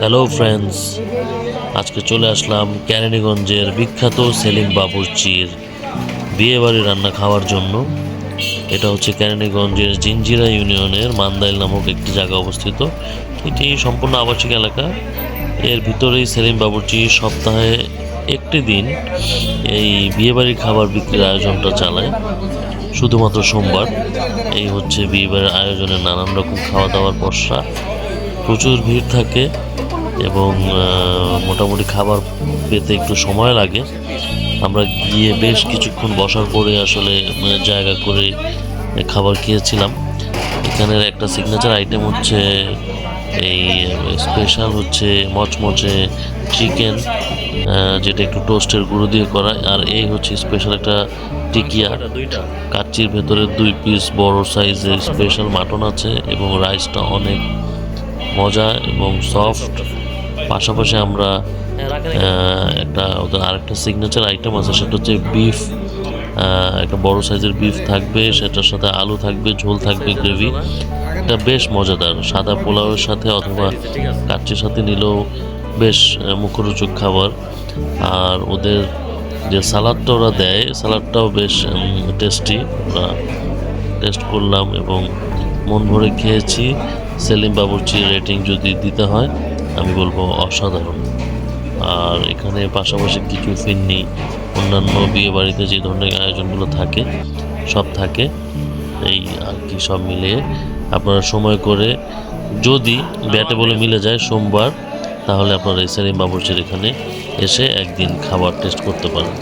Hello friends আজকে চলে আসলাম ক্যারানীগঞ্জের বিখ্যাত সেলিম বাবুর্চির বিয়েবাড়ি রান্না খাওয়ার জন্য। এটা হচ্ছে ক্যারানীগঞ্জের জিঞ্জিরা ইউনিয়নের মান্দাইল নামক একটি জায়গা অবস্থিত। এটি সম্পূর্ণ আবাসিক এলাকা। এর ভিতরেই সেলিম বাবুর্চি সপ্তাহে একটি দিন এই বিয়েবাড়ির খাবার বিক্রির আয়োজনটা চালায়। শুধুমাত্র সোমবার। এই হচ্ছে বিয়েবাড়ির আয়োজনে নানান রকম খাওয়া দাওয়ার পসরা প্রচুর ভিড় থাকে এবং মোটামুটি খাবার পেতে একটু সময় লাগে। আমরা গিয়ে বেশ কিছুক্ষণ বসার পরে আসলে জায়গা করে খাবার খেয়েছিলাম। এখানের একটা সিগনেচার আইটেম হচ্ছে এই স্পেশাল হচ্ছে মচমচে চিকেন যেটা একটু টোস্টের গুঁড়ো দিয়ে করা। আর এই হচ্ছে স্পেশাল একটা টিকিয়া কাচ্চির ভেতরে দুই পিস বড় সাইজের স্পেশাল মাটন আছে এবং রাইসটা অনেক মজা এবং সফট পাশাপাশি আমরা একটা ওদের আরেকটা সিগনেচার আইটেম আছে, সেটা হচ্ছে বিফ একটা বড় সাইজের বিফ থাকবে, সেটার সাথে আলু থাকবে, ঝোল থাকবে গ্রেভি এটা বেশ মজাদার। সাদা পোলাওয়ের সাথে অথবা কাচ্চির সাথে নিলেও বেশ মুখরোচক খাবার। আর ওদের যে সালাদটা ওরা দেয়, সালাদটাও বেশ টেস্টি আমরা টেস্ট করলাম এবং মন ভরে খেয়েছি। সেলিম বাবুর্চির রেটিং যদি দিতে হয়, আমি বলব অসাধারণ। আর এখানে পাশাপাশি কিছু ফিন্নি, অন্যান্য বিয়ে বাড়িতে যে ধরনের আয়োজনগুলো থাকে, সব থাকে। এই আর কি সব মিলিয়ে আপনারা সময় করে যদি ব্যাটে বলে মিলে যায়, সোমবার তাহলে আপনারা এই সেলিম বাবুর্চির এখানে এসে একদিন খাবার টেস্ট করতে পারেন।